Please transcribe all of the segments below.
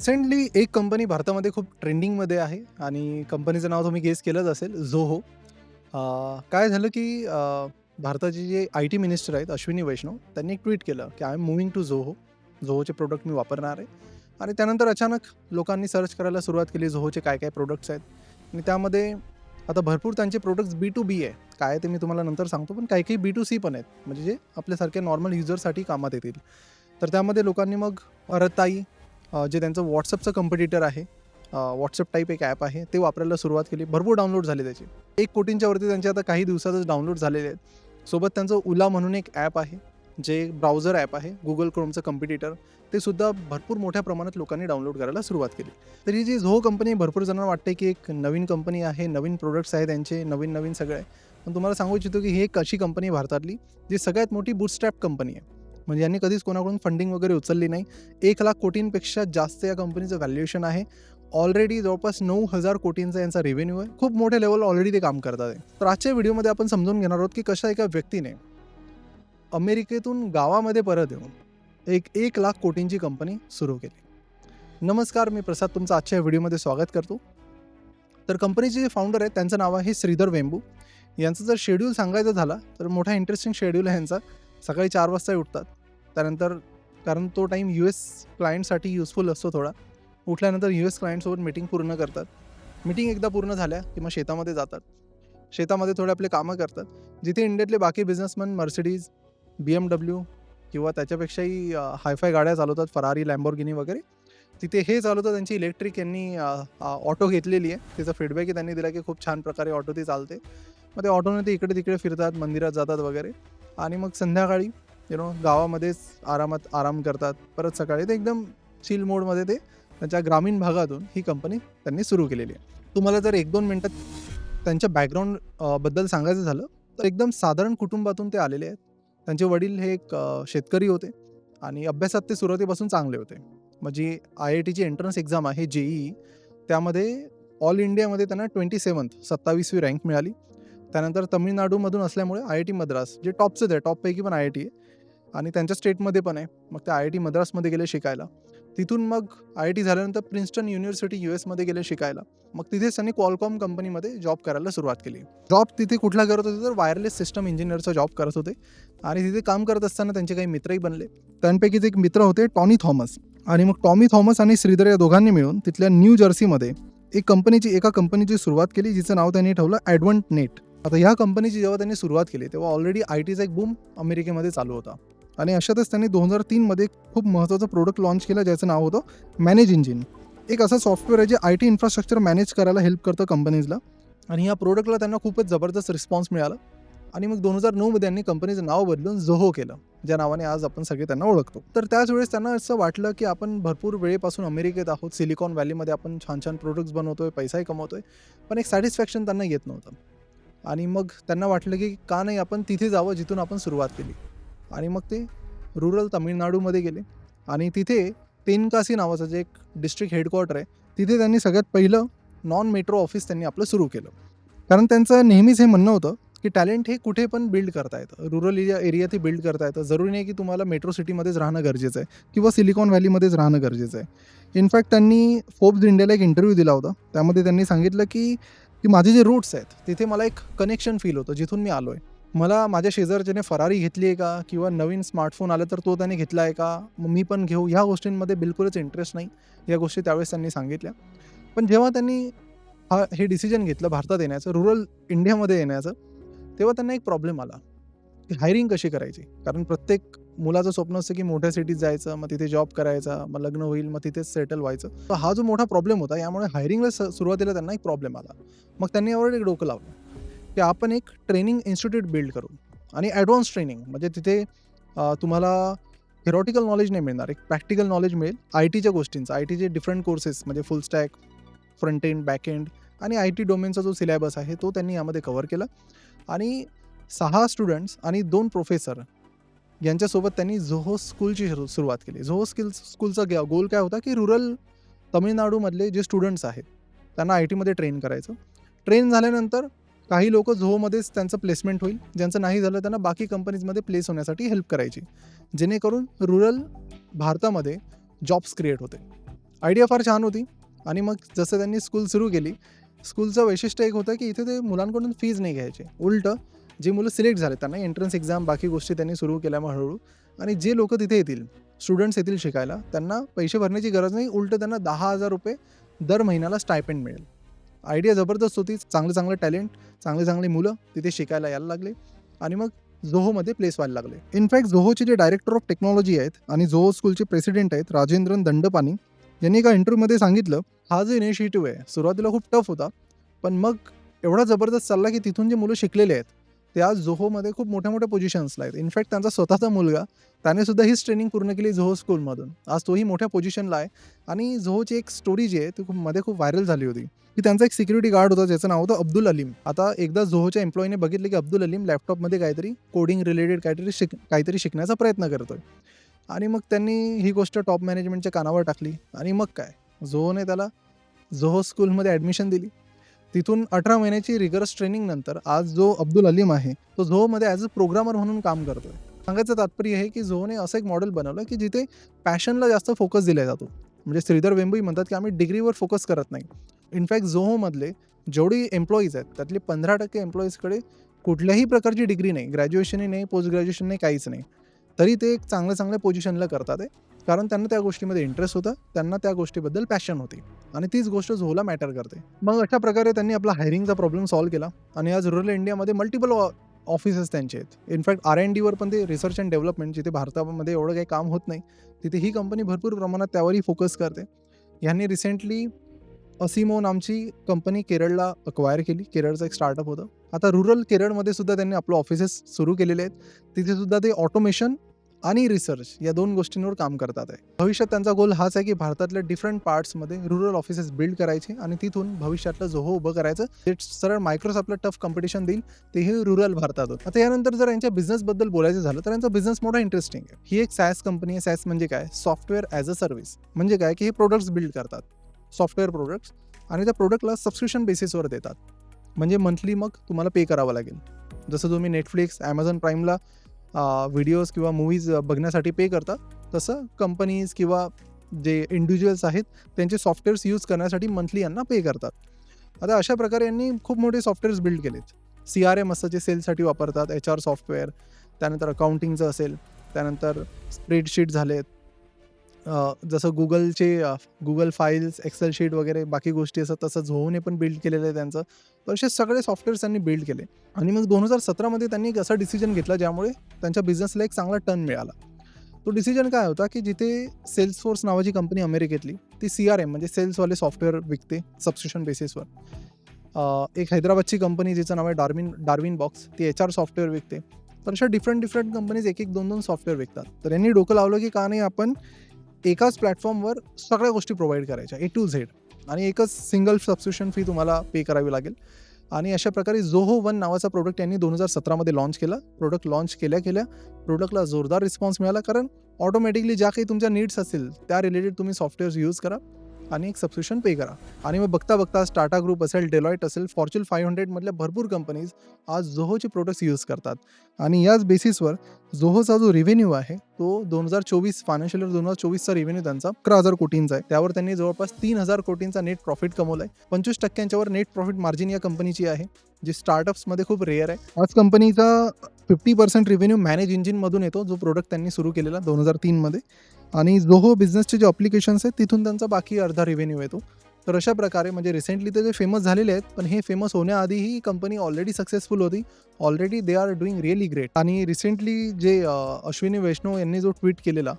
Recently एक company भारतामध्ये खूप ट्रेंडिंगमध्ये आहे आणि कंपनीचं नाव तुम्ही गेस केलंच असेल झोहो काय झालं की अं, भारताचे जे आय टी मिनिस्टर आहेत अश्विनी वैष्णव त्यांनी एक ट्विट केलं की I am moving to Zoho झोहोचे product मी वापरणार आहे. आणि त्यानंतर अचानक लोकांनी सर्च करायला सुरुवात केली झोहोचे काय काय प्रोडक्ट्स आहेत. आणि त्यामध्ये आता भरपूर त्यांचे प्रोडक्ट्स बी टू बी आहे. काय ते मी तुम्हाला नंतर सांगतो पण काही काही बी टू सी पण आहेत. म्हणजे जे आपल्यासारख्या नॉर्मल युजरसाठी कामात येतील. तर त्यामध्ये लोकांनी मग रताई जे त्यांचं व्हॉट्सअपचं कम्पिटिटर आहे व्हॉट्सअप टाईप एक ॲप आहे ते वापरायला सुरुवात केली. भरपूर डाउनलोड झाले त्याचे. एक कोटींच्या वरती त्यांचे आता काही दिवसातच डाउनलोड झालेले आहेत. सोबत त्यांचं उला म्हणून एक ॲप आहे जे ब्राउझर ॲप आहे गुगल क्रोमचं कम्पिटिटर ते सुद्धा भरपूर मोठ्या प्रमाणात लोकांनी डाउनलोड करायला सुरुवात केली. तर ही जी झो कंपनी भरपूर जणांना वाटते की एक नवीन कंपनी आहे नवीन प्रोडक्ट्स आहे त्यांचे नवीन नवीन सगळे. आहे पण तुम्हाला सांगू इच्छितो की ही एक अशी कंपनी भारतातली जी सगळ्यात मोठी बूटस्ट्रॅप कंपनी आहे. म्हणजे यांनी कधीच कोणाकडून फंडिंग वगैरे उचलली नाही. एक लाख कोटींपेक्षा जास्त या कंपनीचं व्हॅल्युएशन आहे. ऑलरेडी जवळपास नऊ हजार कोटींचा यांचा रेव्हेन्यू आहे. खूप मोठ्या लेवल ऑलरेडी ते काम करतात आहे. तर आजच्या व्हिडिओमध्ये आपण समजून घेणार आहोत की कशा एका व्यक्तीने अमेरिकेतून गावामध्ये परत येऊन एक एक लाख कोटींची कंपनी सुरू केली. नमस्कार मी प्रसाद तुमचं आजच्या व्हिडिओमध्ये स्वागत करतो. तर कंपनीचे जे फाउंडर आहेत त्यांचं नाव आहे श्रीधर वेंबू. यांचं जर शेड्यूल सांगायचं झाला तर मोठा इंटरेस्टिंग शेड्यूल आहे यांचा. सकाळी चार वाजता उठतात. त्यानंतर कारण तो टाईम यू एस क्लायंटसाठी युजफुल असतो थोडा उठल्यानंतर यू एस क्लायंटसोबत मीटिंग पूर्ण करतात. मीटिंग एकदा पूर्ण झाल्या की मग शेतामध्ये जातात. शेतामध्ये थोडे आपले कामं करतात. जिथे इंडियातले बाकी businessman Mercedes B M W किंवा त्याच्यापेक्षाही हायफाय गाड्या चालवतात फरारी लॅम्बोर्गिनी वगैरे तिथे हे चालवतं त्यांची इलेक्ट्रिक यांनी ऑटो घेतलेली आहे. त्याचा फीडबॅकही त्यांनी दिला की खूप छान प्रकारे ऑटो ती चालते. मग ते ऑटोने ते इकडे तिकडे फिरतात मंदिरात जातात वगैरे. आणि मग संध्याकाळी यु नो गावामध्येच आरामात आराम करतात. परत सकाळी ते एकदम चिल मोडमध्ये ते त्यांच्या ग्रामीण भागातून ही कंपनी त्यांनी सुरू केलेली आहे. तुम्हाला जर एक दोन मिनटात त्यांच्या बॅकग्राऊंडबद्दल सांगायचं झालं तर एकदम साधारण कुटुंबातून ते आलेले आहेत. त्यांचे वडील हे एक शेतकरी होते आणि अभ्यासात ते सुरुवातीपासून चांगले होते. म्हणजे आय आय टीची एंट्रन्स एक्झाम आहे जे ई त्यामध्ये ऑल इंडियामध्ये त्यांना ट्वेंटी सेवन्थ सत्तावीसवी रँक मिळाली. त्यानंतर तमिळनाडूमधून असल्यामुळे आय आय टी मद्रास जे टॉपचंच आहे टॉपपैकी पण आय आय टी आहे. आणि त्यांच्या स्टेटमध्ये पण आहे. मग ते आय आय टी मद्रासमध्ये गेले शिकायला. तिथून मग आय आय टी झाल्यानंतर प्रिन्स्टन युनिव्हर्सिटी यू एसमध्ये गेले शिकायला. मग तिथेच त्यांनी क्वालकॉम कंपनीमध्ये जॉब करायला सुरुवात केली. जॉब तिथे कुठला करत होते तर वायरलेस सिस्टम इंजिनियरचा जॉब करत होते. आणि तिथे काम करत असताना त्यांचे काही मित्रही बनले. त्यांपैकीच एक मित्र होते टॉनी थॉमस. आणि मग टॉमी थॉमस आणि श्रीधर या दोघांनी मिळून तिथल्या न्यू जर्सीमध्ये एक कंपनीची एका कंपनीची सुरुवात केली जिचं नाव त्यांनी ठेवलं ॲडवंट नेट आता ह्या कंपनीची जेव्हा त्यांनी सुरुवात केली तेव्हा ऑलरेडी आय टीचा एक बूम अमेरिकेमध्ये चालू होता. आणि अशातच त्यांनी दोन हजार तीनमध्ये खूप महत्त्वाचं प्रोडक्ट लॉन्च केलं ज्याचं नाव होतं मॅनेज इंजिन एक असं सॉफ्टवेअर आहे जे आय टी इन्फ्रास्ट्रक्चर मॅनेज करायला हेल्प करतं कंपनीजला आणि या प्रोडक्टला त्यांना खूपच जबरदस्त रिस्पॉन्स मिळाला. आणि मग दोन हजार नऊमध्ये त्यांनी कंपनीचं नाव बदलून झोहो केलं ज्या नावाने आज आपण सगळे त्यांना ओळखतो. तर त्याच वेळेस त्यांना असं वाटलं की आपण भरपूर वेळेपासून अमेरिकेत आहोत. सिलिकॉन व्हॅलीमध्ये आपण छान छान प्रोडक्ट्स बनवतोय पैसाही कमवतोय पण एक सॅटिस्फॅक्शन त्यांना येत नव्हतं. आणि मग त्यांना वाटलं की का नाही आपण तिथे जावं जिथून आपण सुरुवात केली. आणि मग ते रुरल तामिळनाडूमध्ये गेले. आणि तिथे तेनकासी नावाचं जे एक डिस्ट्रिक्ट हेडक्वार्टर आहे तिथे त्यांनी सगळ्यात पहिलं नॉन मेट्रो ऑफिस त्यांनी आपलं सुरू केलं. कारण त्यांचं नेहमीच हे म्हणणं होतं की टॅलेंट हे कुठे पण बिल्ड करता येतं. रुरल एरिया ते बिल्ड करता येतं. जरुरी नाही की तुम्हाला मेट्रो सिटीमध्येच राहणं गरजेचं आहे किंवा सिलिकॉन व्हॅलीमध्येच राहणं गरजेचं आहे. इनफॅक्ट त्यांनी फोर्ब्स इंडियाला एक इंटरव्ह्यू दिला होता. त्यामध्ये त्यांनी सांगितलं की की माझे जे रूट्स आहेत तिथे मला एक कनेक्शन फील होतं जिथून मी आलो आहे मला माझ्या शेजारच्याने फरारी घेतली आहे का? किंवा नवीन स्मार्टफोन आला तर तो त्याने घेतला आहे का? मग मी पण घेऊ. ह्या गोष्टींमध्ये बिलकुलच इंटरेस्ट नाही. या गोष्टी त्यावेळेस त्यांनी सांगितल्या. पण जेव्हा त्यांनी हा हे डिसिजन घेतलं भारतात येण्याचं रुरल इंडियामध्ये येण्याचं तेव्हा त्यांना एक प्रॉब्लेम आला. की हायरिंग कशी करायची? कारण प्रत्येक मुलाचं स्वप्न असतं की मोठ्या सिटीत जायचं मग तिथे जॉब करायचा मग लग्न होईल मग तिथेच सेटल व्हायचं. तर हा जो मोठा प्रॉब्लेम होता यामुळे हायरिंगला स सुरुवातीला त्यांना एक प्रॉब्लेम आला. मग त्यांनी यावर एक डोकं लावलं. की आपण एक ट्रेनिंग इन्स्टिट्यूट बिल्ड करू. आणि ॲडव्हान्स ट्रेनिंग म्हणजे तिथे तुम्हाला थेरॉटिकल नॉलेज नाही मिळणार. एक प्रॅक्टिकल नॉलेज मिळेल. आय टीच्या गोष्टींचं. आय टीचे डिफरंट कोर्सेस म्हणजे full stack front end back end आणि आय टी डोमेनचा जो सिलेबस आहे तो त्यांनी यामध्ये कव्हर केला. आणि सहा स्टुडंट्स आणि दोन प्रोफेसर यांच्यासोबत त्यांनी झोहो स्कूलची सुरु- सुरुवात केली. झोहो स्किल स्कूलचा गोल काय होता की रुरल तमिळनाडूमधले जे स्टुडंट्स आहेत त्यांना आय टीमध्ये ट्रेन करायचं. ट्रेन झाल्यानंतर काही लोक झोमध्येच त्यांचं प्लेसमेंट होईल. ज्यांचं नाही झालं त्यांना बाकी कंपनीजमध्ये प्लेस होण्यासाठी हेल्प करायची. जेणेकरून रुरल भारतामध्ये जॉब्स क्रिएट होते आयडिया फार छान होती. आणि मग जसं त्यांनी स्कूल सुरू केली स्कूलचं वैशिष्ट्य एक होतं की इथे ते मुलांकडून फीज नाही घ्यायचे. उलटं जे मुलं सिलेक्ट झाले त्यांना एंट्रन्स एक्झाम बाकी गोष्टी त्यांनी सुरू केल्या मग हळूहळू. आणि जे लोक तिथे येतील स्टुडंट्स येतील शिकायला त्यांना पैसे भरण्याची गरज नाही. उलटं त्यांना दहा हजार रुपये दर महिन्याला स्टायपेंड मिळेल. आयडिया जबरदस्त होती. चांगलं चांगलं टॅलेंट चांगले चांगले मुलं तिथे शिकायला यायला लागले. आणि मग झोहोमध्ये प्लेस व्हायला लागले. इनफॅक्ट झोहोचे जे डायरेक्टर ऑफ टेक्नॉलॉजी आहेत आणि झोहो स्कूलचे प्रेसिडेंट आहेत राजेंद्रन दंडपानी यांनी एका इंटरव्ह्यूमध्ये सांगितलं हा जो इनिशिएटिव्ह आहे सुरुवातीला खूप टफ होता पण मग एवढा जबरदस्त चालला की तिथून जे मुलं शिकलेले आहेत ते आज झोहोमध्ये खूप मोठ्या मोठ्या पोझिशन्सला आहेत. इनफॅक्ट त्यांचा स्वतःचा मुलगा त्याने सुद्धा हीच ट्रेनिंग पूर्ण केली झोहो स्कूलमधून आज तोही मोठ्या पोझिशनला आहे. आणि झोहोची एक स्टोरी जी आहे ती खूप मध्ये खूप व्हायरल झाली होती. की त्यांचा एक सिक्युरिटी गार्ड होता ज्याचं नाव होतं अब्दुल अलीम. आता एकदा झोहोच्या एम्प्लॉईने बघितलं की अब्दुल अलीम लॅपटॉपमध्ये काहीतरी कोडिंग रिलेटेड काहीतरी शिक काहीतरी शिकण्याचा प्रयत्न करतोय. आणि मग त्यांनी ही गोष्ट टॉप मॅनेजमेंटच्या कानावर टाकली. आणि मग काय? झोहोने त्याला झोहो स्कूलमध्ये ॲडमिशन दिली. तिथून अठरा महिन्याची रिगरस ट्रेनिंग नंतर आज जो अब्दुल अलीम आहे तो झोमध्ये ॲज अ प्रोग्रामर म्हणून काम करतोय. सांगायचं तात्पर्य आहे की झोने असं एक मॉडेल बनवलं की जिथे पॅशनला जास्त फोकस दिला जातो. म्हणजे श्रीधर वेंबई म्हणतात की आम्ही डिग्रीवर फोकस करत नाही. इनफॅक्ट झोहोमधले जेवढी एम्प्लॉईज आहेत त्यातले पंधरा टक्के एम्प्लॉईजकडे कुठल्याही प्रकारची डिग्री नाही. ग्रॅज्युएशनही नाही पोस्ट ग्रॅज्युएशन नाही काहीच नाही. तरी ते एक चांगल्या चांगल्या पोझिशनला करतात आहे कारण त्यांना त्या गोष्टीमध्ये इंटरेस्ट होता त्यांना त्या गोष्टीबद्दल पॅशन होती. आणि तीच गोष्ट झोला मॅटर करते. मग अशा प्रकारे त्यांनी आपला हायरिंगचा प्रॉब्लेम सॉल्व्ह केला. आणि आज रुरल इंडियामध्ये मल्टिपल ऑफिसेस त्यांचे आहेत. इनफॅक्ट आर एन डीवर पण ते रिसर्च अँड डेव्हलपमेंट जिथे भारतामध्ये एवढं काही काम होत नाही तिथे ही कंपनी भरपूर प्रमाणात त्यावरही फोकस करते. यांनी रिसेंटली असिमो नामची कंपनी केरळला अक्वायर केली. केरळचं एक स्टार्टअप होतं. आता रुरल केरळमध्ये सुद्धा त्यांनी आपलं ऑफिसेस सुरू केलेले आहेत. तिथे सुद्धा ते ऑटोमेशन आणि रिसर्च या दोन गोष्टींवर काम करतात आहे. भविष्यात त्यांचा गोल हाच आहे की भारतातल्या डिफरंट पार्ट्समध्ये रुरल ऑफिसेस बिल्ड करायचे आणि तिथून भविष्यातलं जोहो उभं करायचं. ते सरळ मायक्रोसॉफ्टला टफ कॉम्पिटिशन देईल तेही रुरल भारतातून. आता यानंतर जर यांच्या बिझनेसबद्दल बोलायचं झालं तर यांचा बिझनेस मोठा इंटरेस्टिंग आहे. ही एक सॅस कंपनी आहे. सॅस म्हणजे काय? सॉफ्टवेअर ॲज अ सर्व्हिस म्हणजे काय? की हे प्रोडक्ट्स बिल्ड करतात. सॉफ्टवेअर प्रोडक्ट्स आणि त्या प्रोडक्टला सबस्क्रिप्शन बेसिसवर देतात. म्हणजे मंथली मग तुम्हाला पे करावं लागेल. जसं तुम्ही नेटफ्लिक्स ॲमेझॉन प्राईमला व्हिडिओज किंवा मूवीज बघण्यासाठी पे करतात. तसं कंपनीज किंवा जे इंडिव्हिज्युअल्स आहेत त्यांचे सॉफ्टवेअर्स यूज करण्यासाठी मंथली यांना पे करतात. आता अशा प्रकारे यांनी खूप मोठे सॉफ्टवेअर्स बिल्ड केलेत. सी आर एम असं जे सेल्ससाठी वापरतात एच आर सॉफ्टवेअर त्यानंतर अकाउंटिंगचं असेल त्यानंतर स्प्रेडशीट झालेत अ, जसं गुगलचे गुगल फाईल्स एक्सेल शीट वगैरे बाकी गोष्टी असतात तसं झोने पण बिल्ड केलेलं आहे त्यांचं. तर असे सगळे सॉफ्टवेअर्स त्यांनी बिल्ड केले. आणि मग दोन हजार सतरामध्ये त्यांनी एक असा डिसिजन घेतला ज्यामुळे त्यांच्या बिझनेसला एक चांगला टर्न मिळाला. तो डिसिजन काय होता की जिथे सेल्स फोर्स नावाची कंपनी अमेरिकेतली ती सी आर एम म्हणजे सेल्सवाले सॉफ्टवेअर विकते सबस्क्रिप्शन बेसिसवर अ, एक हैदराबादची कंपनी जिचं नाव आहे डार्विन डार्विन बॉक्स ती एच आर सॉफ्टवेअर विकते. तर अशा डिफरंट डिफरंट कंपनीज एक एक दोन दोन सॉफ्टवेअर विकतात. तर यांनी डोकं लावलं की का नाही आपण एकाच प्लॅटफॉर्मवर सगळ्या गोष्टी प्रोव्हाइड करायच्या ए टू झेड आणि एकच सिंगल सबस्क्रिप्शन फी तुम्हाला पे करावी लागेल. आणि अशा प्रकारे जोहो वन नावाचा प्रोडक्ट यांनी दोन हजार सतरामध्ये लॉन्च केला. प्रोडक्ट लॉन्च केल्या केल्या प्रोडक्टला जोरदार रिस्पॉन्स मिळाला. कारण ऑटोमॅटिकली ज्या काही तुमच्या नीड्स असतील त्या रिलेटेड तुम्ही सॉफ्टवेअर्स यूज करा. आणि एक सबस्क्रिप्शन पे करा. आणि मग बघता बघता टाटा ग्रुप असेल डेलॉईट असेल फॉर्च्युन फाईव्ह हंड्रेडमधल्या भरपूर कंपनीज आज झोहोचे प्रोडक्ट्स यूज करतात. आणि याच बेसिसवर झोहोचा जो रेव्हेन्यू आहे तो दोन हजार चोवीस फायनान्शियल इयर दोन हजार चोवीसचा रेव्हेन्यू त्यांचा अकरा हजार कोटींचा आहे. त्यावर त्यांनी जवळपास तीन हजार कोटींचा नेट प्रॉफिट कमवला आहे पंचवीस टक्क्यांच्यावर नेट प्रॉफिट मार्जिन या कंपनीची आहे जी स्टार्टअप्समध्ये खूप रेअर आहे. आज कंपनीचा फिफ्टी पर्सेंट रेव्हेन्यू मॅनेज इंजिनमधून येतो जो प्रोडक्ट त्यांनी सुरू केलेला दोन हजार तीनमध्ये आणि जोहो बिझनेसचे जे अप्लिकेशन्स आहेत तिथून त्यांचा बाकी अर्धा रेव्हेन्यू येतो. तर अशा प्रकारे म्हणजे रिसेंटली ते जे फेमस झालेले आहेत पण हे फेमस होण्याआधी ही कंपनी ऑलरेडी सक्सेसफुल होती. Already they are doing really great आणि रिसेंटली जे अश्विनी वैष्णव यांनी जो ट्विट केलेला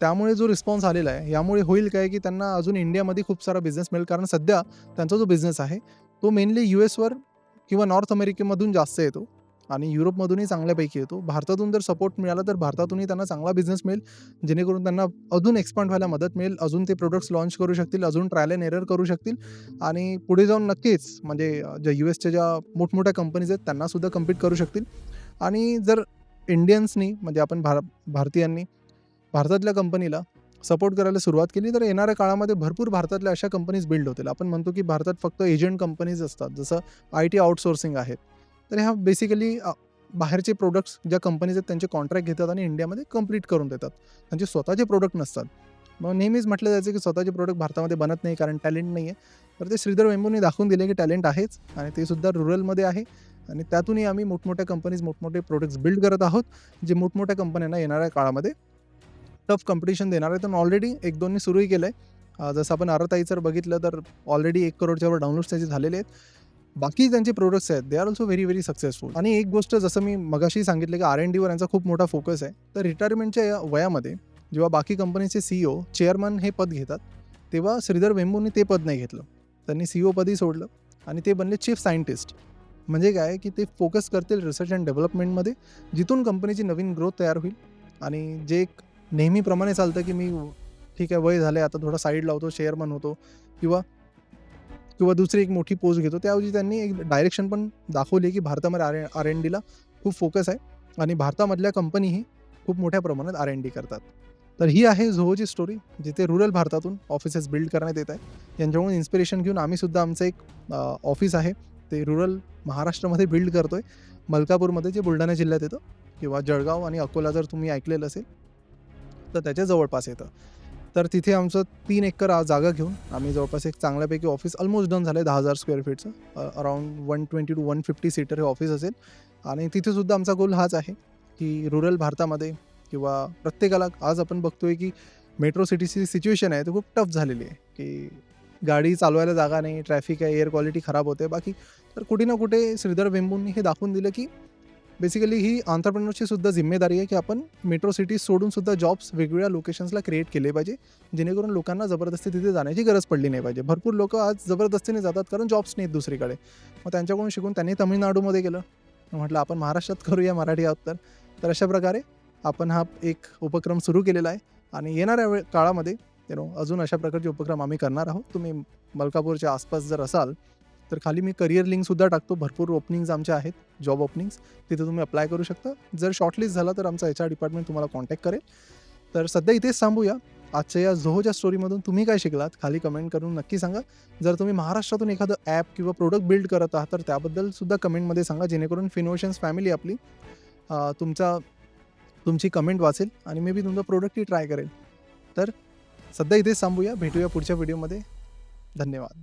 त्यामुळे जो रिस्पॉन्स आलेला आहे यामुळे होईल काय की त्यांना अजून इंडियामध्ये खूप सारा बिझनेस मिळेल. कारण सध्या त्यांचा जो बिझनेस आहे तो मेनली यू एसवर किंवा नॉर्थ अमेरिकेमधून जास्त येतो. आणि युरोपमधूनही चांगल्यापैकी येतो भारतातून जर सपोर्ट मिळाला तर भारतातूनही त्यांना चांगला बिझनेस मिळेल जेणेकरून त्यांना अजून एक्सपांड व्हायला मदत मिळेल. अजून ते प्रोडक्ट्स लॉन्च करू शकतील अजून ट्रायल अँड एरर करू शकतील आणि पुढे जाऊन नक्कीच म्हणजे ज्या यू एसच्या ज्या मोठमोठ्या कंपनीज आहेत त्यांनासुद्धा कम्पीट करू शकतील. आणि जर इंडियन्सनी म्हणजे आपण भार भारतीयांनी भारतातल्या कंपनीला सपोर्ट करायला सुरुवात केली तर येणाऱ्या काळामध्ये भरपूर भारतातल्या अशा कंपनीज बिल्ड होतील. आपण म्हणतो की भारतात फक्त एजंट कंपनीज असतात जसं आय टी आउटसोर्सिंग आहेत तर ह्या बेसिकली बाहेरचे प्रोडक्ट्स ज्या कंपनीज आहेत त्यांचे कॉन्ट्रॅक्ट घेतात आणि इंडियामध्ये कंप्लीट करून देतात. त्यांचे स्वतःचे प्रोडक्ट नसतात. मग नेहमीच म्हटलं जायचं की स्वतःचे प्रोडक्ट भारतामध्ये बनत नाही कारण टॅलेंट नाही आहे. तर ते श्रीधर वेंबूने दाखवून दिले की टॅलेंट आहेच आणि ते सुद्धा रुरलमध्ये आहे. आणि त्यातूनही आम्ही मोठमोठ्या कंपनीज मोठमोठे प्रोडक्ट्स बिल्ड करत आहोत जे मोठमोठ्या कंपन्यांना येणाऱ्या काळामध्ये टफ कॉम्पिटिशन देणार आहे तर ऑलरेडी एक दोनने सुरूही केलं आहे जसं आपण आरताई जर बघितलं तर ऑलरेडी एक करोडच्या वर डाउनलोड्स त्याचे झालेले आहेत. बाकी त्यांचे प्रोडक्ट्स आहेत they are also very very successful आणि एक गोष्ट जसं मी मगाशी सांगितलं की आर एन डीवर यांचा खूप मोठा फोकस आहे तर रिटायरमेंटच्या या वयामध्ये जेव्हा बाकी कंपनीचे सीईओ चेअरमन हे पद घेतात तेव्हा श्रीधर वेंबूंनी ते पद नाही घेतलं. त्यांनी सीईओ पदही सोडलं आणि ते बनले चीफ सायंटिस्ट म्हणजे काय की ते फोकस करतील रिसर्च अँड डेव्हलपमेंटमध्ये जिथून कंपनीची नवीन ग्रोथ तयार होईल. आणि जे एक नेहमीप्रमाणे चालतं की मी ठीक आहे वय झाले आता थोडा साईड लावतो शेअरमन होतो किंवा किंवा दुसरी एक मोठी पोस्ट घेतो त्याऐवजी त्यांनी एक डायरेक्शन पण दाखवली की भारतामध्ये आर आर एन डीला खूप फोकस आहे. आणि भारतामधल्या कंपनीही खूप मोठ्या प्रमाणात आर एन डी करतात. तर ही आहे झोहोची स्टोरी जिथे रुरल भारतातून ऑफिसेस बिल्ड करण्यात येत आहे यांच्याकडून इन्स्पिरेशन घेऊन आम्ही सुद्धा आमचं एक ऑफिस आहे. ते रुरल महाराष्ट्रामध्ये बिल्ड करतो आहे मलकापूरमध्ये जे बुलढाणा जिल्ह्यात येतं किंवा जळगाव आणि अकोला जर तुम्ही ऐकलेलं असेल तर त्याच्या जवळपास येतं. तर तिथे आमचं तीन एकर जागा घेऊन आम्ही जवळपास एक चांगल्यापैकी ऑफिस ऑलमोस्ट डन झालं आहे दहा हजार square फीटचं around one twenty to one fifty seater हे ऑफिस असेल. आणि तिथेसुद्धा आमचा गोल हाच आहे की रुरल भारतामध्ये किंवा प्रत्येकाला आज आपण बघतोय की मेट्रो सिटीची सिच्युएशन आहे ती खूप टफ झालेली आहे. की गाडी चालवायला जागा नाही ट्रॅफिक आहे एअर क्वालिटी खराब होते बाकी तर कुठे ना कुठे श्रीधर वेंबूंनी हे दाखवून दिलं की बेसिकली ही आंतरप्रेनरची सुद्धा जिम्मेदारी आहे की आपण मेट्रो सिटीज सोडून सुद्धा जॉब्स वेगवेगळ्या लोकेशन्सला क्रिएट केले पाहिजे जेणेकरून लोकांना जबरदस्ती तिथे जाण्याची गरज पडली नाही पाहिजे. भरपूर लोक आज जबरदस्तीने जातात कारण जॉब्स नाहीत दुसरीकडे. मग त्यांच्याकडून शिकून त्यांनी तामिळनाडूमध्ये गेलं म्हटलं आपण महाराष्ट्रात करूया मराठी आहोत तर तर अशा प्रकारे आपण हा एक उपक्रम सुरू केलेला आहे आणि येणाऱ्या वेळ काळामध्ये यु नो अजून अशा प्रकारचे उपक्रम आम्ही करणार आहोत. तुम्ही मलकापूरच्या आसपास जर असाल तर खाली मी करिअर लिंकसुद्धा टाकतो. भरपूर ओपनिंग्स आमच्या आहेत जॉब ओपनिंग्स तिथे तुम्ही अप्लाय करू शकता. जर शॉर्टलिस्ट झाला तर आमचा एच आर डिपार्टमेंट तुम्हाला कॉन्टॅक्ट करेल. तर सध्या इथेच थांबूया. आजच्या या झोहोच्या स्टोरीमधून तुम्ही काय शिकलात खाली कमेंट करून नक्की सांगा. जर तुम्ही महाराष्ट्रातून एखादं ॲप किंवा प्रोडक्ट बिल्ड करत आहात तर त्याबद्दल सुद्धा कमेंटमध्ये सांगा. जेणेकरून फिनोशन्स फॅमिली आपली तुमचा तुमची कमेंट वाचेल आणि मे बी तुमचा प्रोडक्टही ट्राय करेल. तर सध्या इथेच थांबूया. भेटूया पुढच्या व्हिडिओमध्ये धन्यवाद.